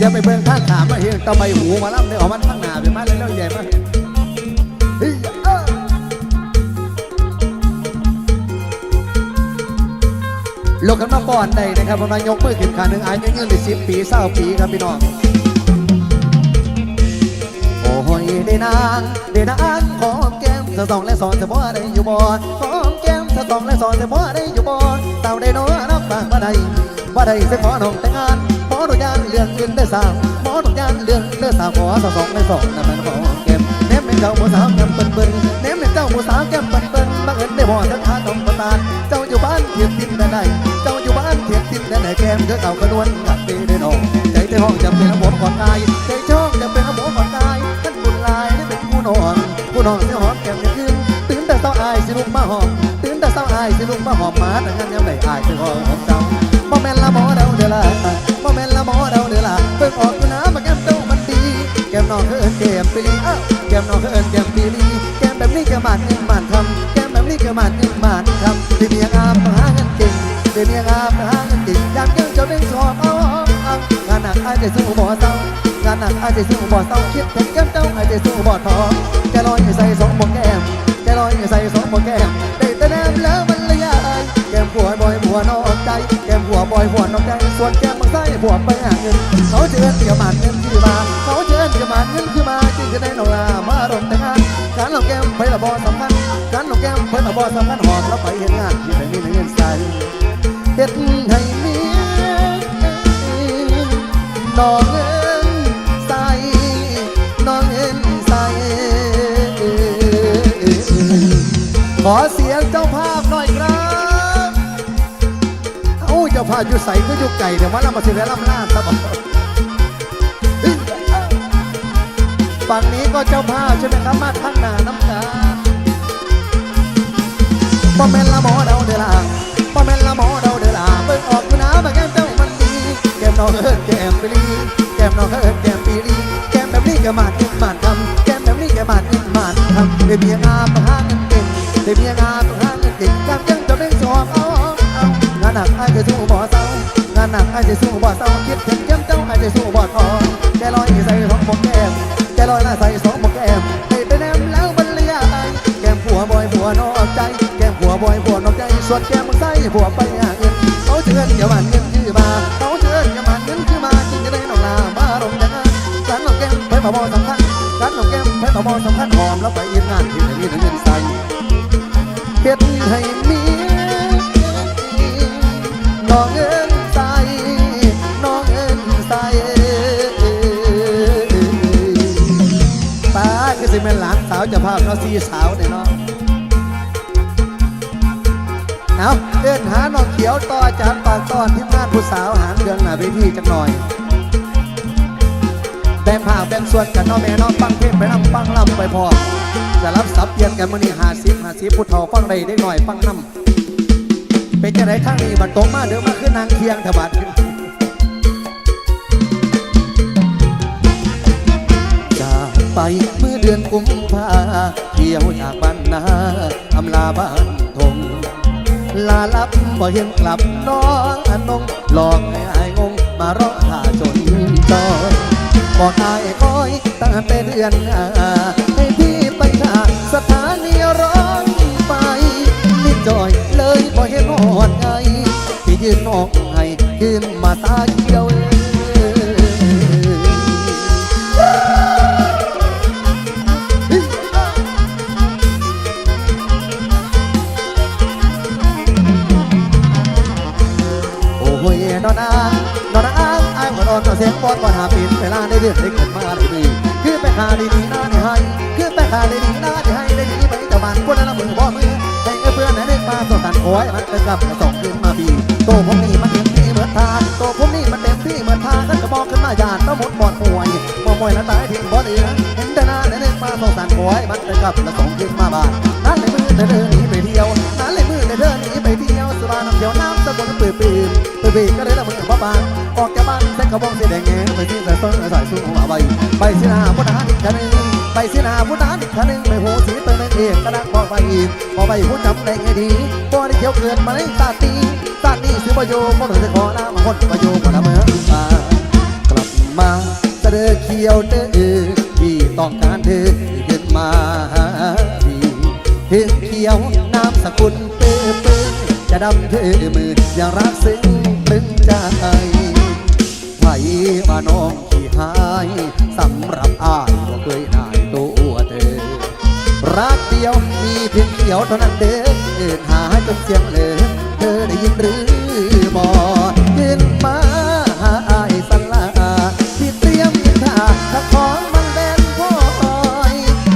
อย่าไปเบิ่งข้างขามาเห็นตะใบหูมาล่ำเนี่ยออกมันข้างหน้าไปมาเลยแล้วใหญ่มาเฮ้ยลูกกันมาป้อนได้นะครับผมนายกมือขึ้นขาหนึ่งอายุยืนได้สิบปีเศร้าปีครับพี่น้องโอ้ยได้นางได้นางหอมแก้มเธอสองและสอนเธอบ่ได้อยู่บ่หอมแก้มเธอสองและสอนเธอบ่ได้อยู่บ่ เต่าได้น้อยนับปากบ่ได้บ่ได้จะขอน้องแต่งงานหมอทุกยางเรื่องอื่นได้สาวหมอทุกยางเรื่องเด้อสาวขอเธอสองและสองนั่นมันหอมแก้มเนมเป็นเจ้าผู้สาวแก้มเปิ้นเปิ้นเนมเป็นเจ้าผู้สาวแก้มเปิ้นเปิ้นบังเอิญได้บ่ทักทาต้องประตาน เจ้าอยู่บ้านเทียบตินได้ไหนเจ้าอยู่บ้านเทียบตินได้ไหนแก้มเธอเอากระนวลกับตีได้น้องใจเธอห้องจำเป็นระบบก่อนกายใจช่องจำเป็นระบบก่อนกายท่านบุญลายได้เป็นผู้นอนผู้นอนเสียหอมแก้มยังขึ้นตื่นแต่เศร้าอาย สิลุกมาหอมมาแต่งั้นยังไม่อายถึงหอมเจ้าบ่แม่นละหมอเดาเดือละบ่แม่นละหมอเดาเดือละเบิ่งออกอยู่นะมาแก้มเจ้ามันดี แก้มน้องเอิ้นแก้มปีลีอ้าแก้มน้องเอิ้นแก้มปีลีแก้มแบบนี้แก้มบานนิ่งบานทำแก้มแบบนี้แก้มบานนิ่งบานทำที่เมียงามต้องหาเงินเก่งที่เมียงามต้องหาเงินเก่งอยากยังเจ้าเป็นชอบเอาเอางานหนักอายจะสู้บ่เศร้างานหนักอาจจะสู้บ่เศร้าคิดถึงแก้มเจ้าอาจจะสู้บ่ท้อแกลอยใส่สองบ่แก้มแกลอยใส่สองบ่แก้มได้ม ใจแก้มผัวบอยผัวน้อกใจส่วนแก้มมึงใส่ผัวไปหาเงินเขาเชิญเกี่ยมันเงินคือมาเขาเชิญเกี่ยมันเงินคือมาจึงจะได้นองลามาดมแต่งงานการลงแก้มไปละบ่สำคัญการลงแก้มไปละบ่สำคัญหอมแล้วไปเห็นงานที่ไหนมีเงินใส่เฮ็ดให้มียน้องเงินใส่น้องเอ็นใส่ขอ เอ้าอยู่ใส่ก็อยู่ไก่เดี๋ยวมาลำมาสิแล้วลำหน้าซะบอกฝั่งนี้ก็เจ้าภาพใช่ไหมครับมาข้างหน้าน้ำตาป้อมแม่นละหมอเดาเดอลาป้อมแม่นละหมอเดาเดอลาเบิ่งออกอยู่นะมาแก้มเจ้ามันดีแก้มน้องเอิญแก้มปีลีแก้มน้องเอิญแก้มปีลีแก้มแบบนี้แกมาดอินมาดทำแก้มแบบนี้แกมาดอินมาดทำได้เมียงามต้องหาเงินเก่งได้เมียงาม จะสู้บ่เศร้างานหนักไอ้จะสู้บ่เศร้าคิดถึงแก้มเจ้าไอ้จะสู้บ่ท้อแกลอยใส่สองบ่แก้มแกลอยหน้าใส่สองบ่แก้มให้ไปแนมแล้วมันเลยอแก้มผัวบ่อยผัวนอกใจ แก้มผัวบ่อยผัวนอกใจส่วนแก้มมึงใส่ผัวไปหาเงินเขาเชิญอย่ามันเงินคือมาเขาเชิญอย่ามันเงินคือมาจึงจะได้นองลามาลงแต่งงานนองแก้มไปบ่บ่สำคัญการน้องแก้มไปบ่บ่สำคัญหอมแล้วไปเย็นงานที่ไหนมีเงินใส่เฮ็ดให้มี น้องเอินใส่น้องเอินใส่ป้าคือสิเป็นหลานสาวจะภาพเนาะสีสาวเนี่ยเนาะเอาเดินหาน้องเขียวต่ออาจารย์ปากตอนที่งานผู้สาวหางเดืองหน้าเวทีจักหน่อยแบ่งผ่าแบ่งส่วนกันเน้องแม่เน้องฟังเพลงไปนำฟังลำไปพอจะรับสับเปลี่ยนกันมื่อนี้หาสิบหาสิบผู้เฒ่าฟังได้ได้หน่อยฟังนำ เป็นจะไรทางนี้บัดตกมาเดี๋ยวมาขึ้นนางเคียงถบัดจากไปเมื่อเดือนกุมภาเที่ยวจากบ้านนาอำลาบ้านทงลาลับบ่เห็นกลับน้องอนงหลอกให้อายงงมาร้องท่าจนจอบอกอายคอยตั้งแต่เดือนอ้าให้พี่ไปท่าสถานี ที่นนอกให้ขึ้นมาตาเขียวโอ้ยนอนอานอนอ้างอ้างหัวนอนเสียงบอลก่อนหาปิดเวลาได้เดือดได้เกิดมาได้ดีคือไปหาดีดีหน้าได้ให้คือไปหาดีดีหน้า สดสันโอยมันเป็นกับกระสองขึ้นมาพี่โตผมนี่มันเต็มที่เหมือนทาโตผมนี่มันเต็มที่เหมือนทานก็จะบอกขึ้นมาหยาดต้องหมดปอดป่วยบ่มวยแล้วตายทิ้งบ่ดีนะเห็นแต่หน้าได้ได้มาสดสันโอยมันเป็นกับกระสองขึ้นมาบ้านนั่นเลยมือเดินหนีไปเที่ยวนั่นเลยมือเดินหนีไปเที่ยวสบายน้ำเที่ยวน้ำตะกนปื้อปื้อปื้อก็ได้ละมือบ่บานออกจากบ้านใส่กระบอกสีแดงแงไปที่ใส่เฟิงใส่สูงหัวใบใบสีหน้าพุทธานิคันหนึ่ง ใบสีนาพุทธานิคันหนึ่งไปหูสีเติมเองกระดักบอกไปอีกพอใบหูจำได้ไงดีพอได้เขียวเกินมาในตาตีตาตีซื้อประโยชน์ก็ถึงจะขอน้ำคนประโยชน์มาละเมื่อมากลับมาดียวเด้อที่ต้องการเธอขึ้นมาดีถึงเขียวน้ำสกุลเปื้อเปื้อจะดำเธอมืออย่างรักซึ้งตึงใจไผว่าน้องขี้หายสำหรับอ้ายบ่เคยนา รักเดียวมีเพียงเขียวเท่านั้นเด้อเอินหาจนเสียงเลยเธอได้ยินหรือบ่ขึ้นมาหาอายสันลาที่เตรียมยินท่าถ้าของมันแดนพอย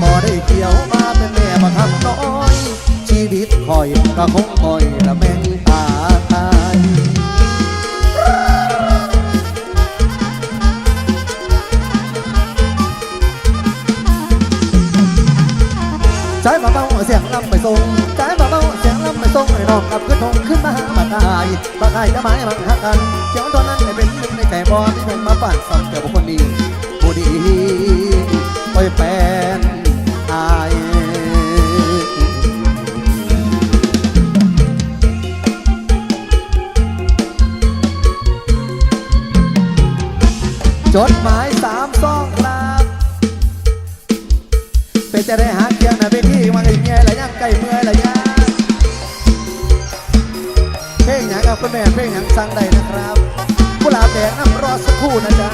บ่ได้เกี่ยวมาเป็นแม่บังคับน้อย ชีวิตคอยก็คงคอยละแม่ น้องกับขึ้นทงขึ้นมาหาบาตายบาตายจะหมายมันหักกันเจ้าตอนนั้นเป็นหนึ่งในใจบอที่เป็นมาปั่นซ้ำเกี่ยวกับคนดีผู้ดีไปแปลนอายจดหมายสามซองครับเป็นจะได้หาเกียงนะเวทีมาไอ้เมียอะยังไก่เมื่อ คุณแม่เพลงหยังสังได้นะครับกุหลาบแดงน้ำรอสักครู่นะจ๊ะ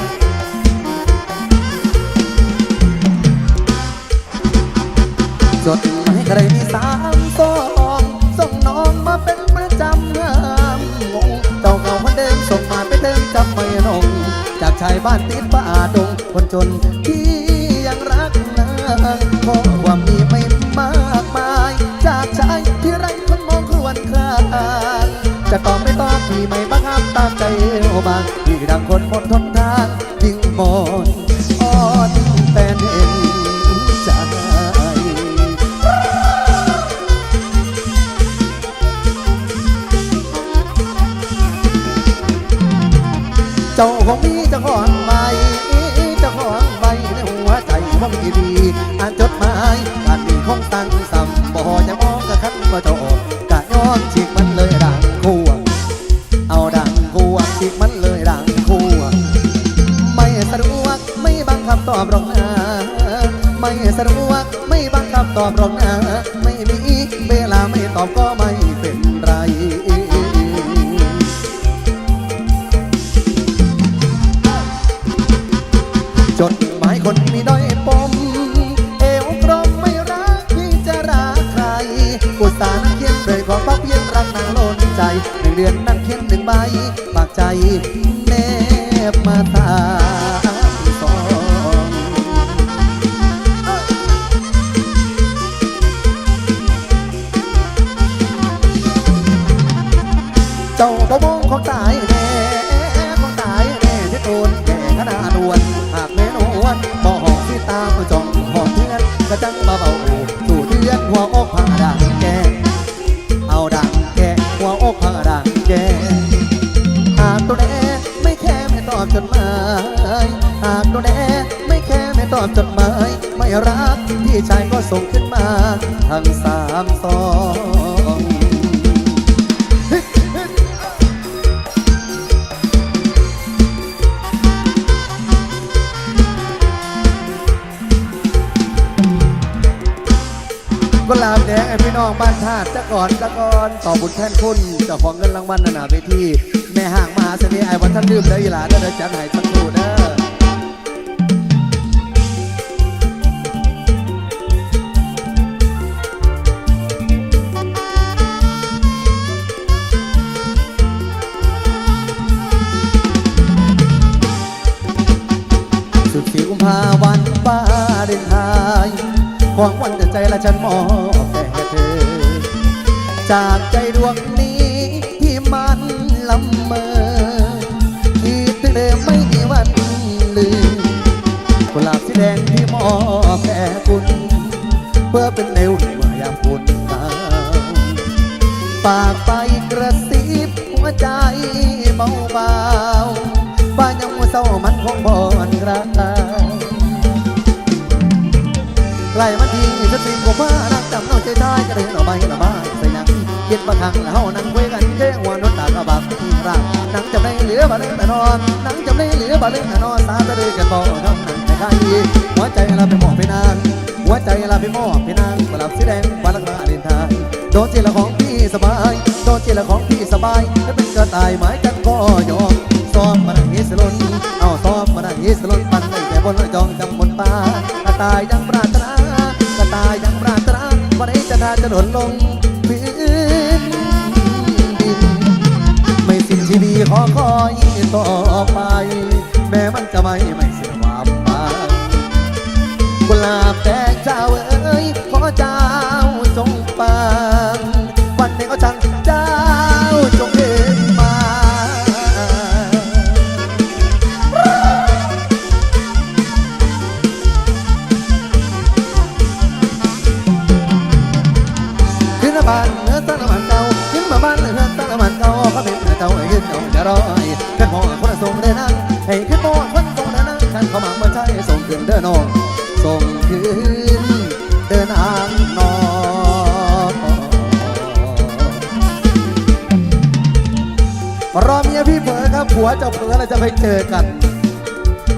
จดหมายใครมีสามซองส่งน้องมาเป็นประจำงามงงเจ้าเก่าคนเดิมส่งมาเป็นเดิมจำไม่นงจากชายบ้านติดป่าดงคนจน ดังคนหมดทนทางยิ่งมอนอ่อนแฟนเห็นใจเจ้าของมีเจ้าของใบเจ้าของใบในหัวใจว่ามีดีอ่านจดหมายการมีของตั้ง จดหมายคนมีด้อยปม เอวกรมไม่รักที่จะรักใครกุศลเขียนเลยขอพักเพียงรักนางล้นใจหนึ่งเดือนนั่งเขียนหนึ่งใบปากใจแนบมาตา ส่งขึ้นมาทั้งสามสองกุหลาบแดงไอพี่น้องบ้านธาตุจะก่อนจะก่อนต่อบุญแทนคุณเจ้าของเงินรางวัลนานาเวทีแม่ห่างมหาเสน่ห์ไอ้วันท่านลืมเด้ออีหลาเด้อเด้อจัดให้สักครู่เด้อ สุดที่กุมภาวันป้าเดินทางของวันใจละฉันมอบแด่เธอ จากใจดวงนี้ที่มันลำเมอคิดถึงเดิมไม่มีวันลืมกุหลาบสีแดงที่มอบแด่คุณ เพื่อเป็นเอวเมื่อยามคุณหนาปากไปกระซิบหัวใจเบาเบาๆบ้านยังมัวเศร้ามันคงบอก ระตายไล่มันทีจะสิบกว่ารักจำน้องใจได้ก็เลยเอาใบละบายใส่หนังเกคิดบางครั้งแล้วเฮานั่งคุยกันเรื่งวนนตากระบาดอีกรั้งหนังจำได้เหลือบาเลืแต่นอนนั่งจำได้เหลือบาเลืแต่นอนสาตะเดือกันต่อทำหนังแต่ใครหัวใจเราไปมอบไปนางหัวใจเราไปมอบไปนางกลับสีแดงบาลักราเดินทางโดนเจละของพี่สบายโดนเจละของพี่สบายถ้าเป็นกระต่ายหมายกันก็ยอม บนจองจำบนป่ากระตายยังปราตรากระตายยังปราตราวันนี้จะทาจะหล่นลงพื้นดินไม่สิ้นชีวิตขอคอยต่อไป แม้มันจะไม่ รอยขึ้นมอคนส่งเดินนั่งให้ขึ้นมอคนส่งเดินนั่งขันเขามาเมื่อใช่ส่งขึ้นเดินนองส่งขึ้นเดินอ่างนอนรอเมียพี่เผลอครับผัวเจ้าเผลอเราจะไปเจอกัน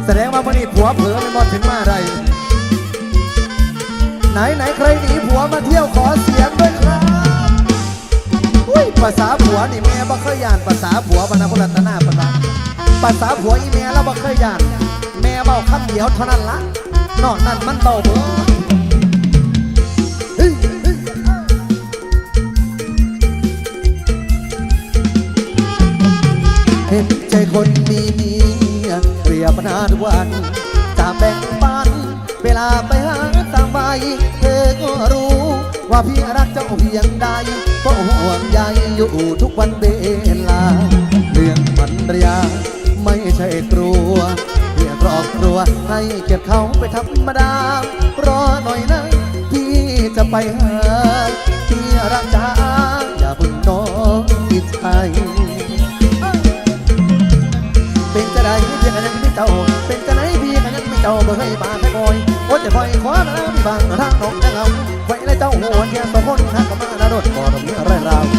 แสดงว่าวันนี้ผัวเผลอไม่มอถึงมาไรไหนไหนใครหนีผัวมาเที่ยวขอเสียงด้วย ภาษาผัวนี่แม่บ่เคยย่านภาษาผัวบรรพุรัตนาปนาภาษาผัวอีแม่เราบ่เคยย่านแม่เบาคำเดียวเท่านั้นละนอกนั้นมันเบาเบิดเฮ้ยเห็นใจคนมีเมียเปรียบปัญหาทุกวันจะแบ่งปัน เวลาไปหาตามใบเธอก็รู้ ว่าพี่รักเจ้าเพียงใดก็ห่วงใยอยู่ทุกวันเวลาเรื่องมันรยาไม่ใช่กลัวเพื่อครอบครัวให้เก็บเขาไปธรรมดารอหน่อยนะพี่จะไปหาพี่รักจ้าอย่าเพึ่งน้องอิจฉาเป็นจะได้พี่กันยังไม่เจ้าเป็นจะไหนพี่กันยังไม่เจ้าเบอร์ให้บาแค่คอยโอ้จะคอยขอนะมีบางทางน้องจะเอา เจ้าหัวเนี่ยสองคนทางกมาหน้ารถก่อนมีอะไรราว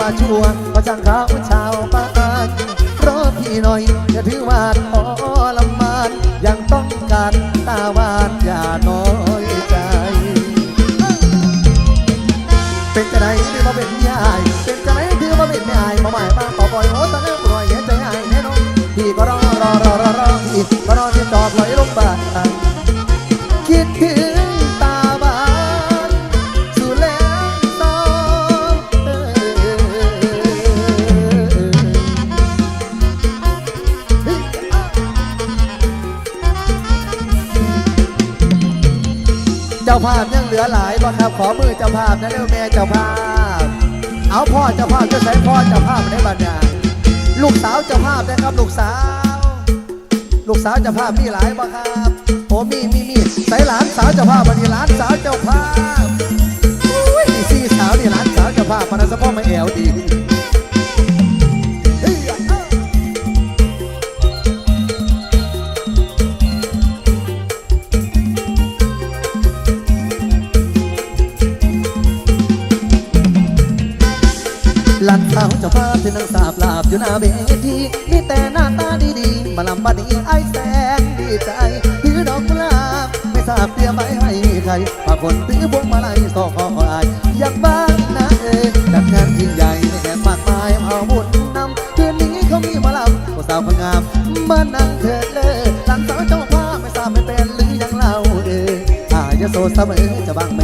ว่าชั่วก็ช่างเขาชาวบ้านรอพี่หน่อยอย่าถือว่าทรมานยังต้องการตาวานอย่าน้อยใจ เป็นจะไหนที่มาเป็นยายเป็นจะไหนที่มาเป็นยายมาใหม่มาต่อปล่อยโอ้ตั้งแต่ปล่อยเห็นใจยายแน่นอนพี่ก็รอรอรอรอรอพี่ก็รอที่จอดไหลลงบ้าน จ้าภาพยังเหลือหลายบ่ครับขอมือเจ้าภาพนะเร็วแม่เจ้าภาพ เอาพ่อเจ้าภาพจะใช้พ่อเจ้าภาพในบัดนี่ยลูกสาวเจ้าภาพนะครับลูกสาว ลูกสาวเจ้าภาพมีหลายบ่ครับโอ้มีมีมีใส่หลานสาวเจ้าภาพบัดนี้หลานสาวเจ้าภาพอุ้ยสี่สาวนี่หลานสาวเจ้าภาพมันสะพ่อมาแอวดี น้าเวทีมีแต่หน้าตาดีๆมาลำบัดีไอแสนดีใจถือดอกกุหลาบไม่ทราบเตรียมไว้ให้ใครบางคนถือพวกมาไล่ส่อคออายอยากบ้านนะเอจัดงานยิ่งใหญ่ในแขกมากมายเอาบุญนำคืนนี้เขามีมาลำผู้สาวคนงามมานั่งเถิดเลยหลังสาวเจ้าภาพไม่ทราบไม่เป็นหรือยังเล่าเอออาจจะโสดเสมอจะบางเม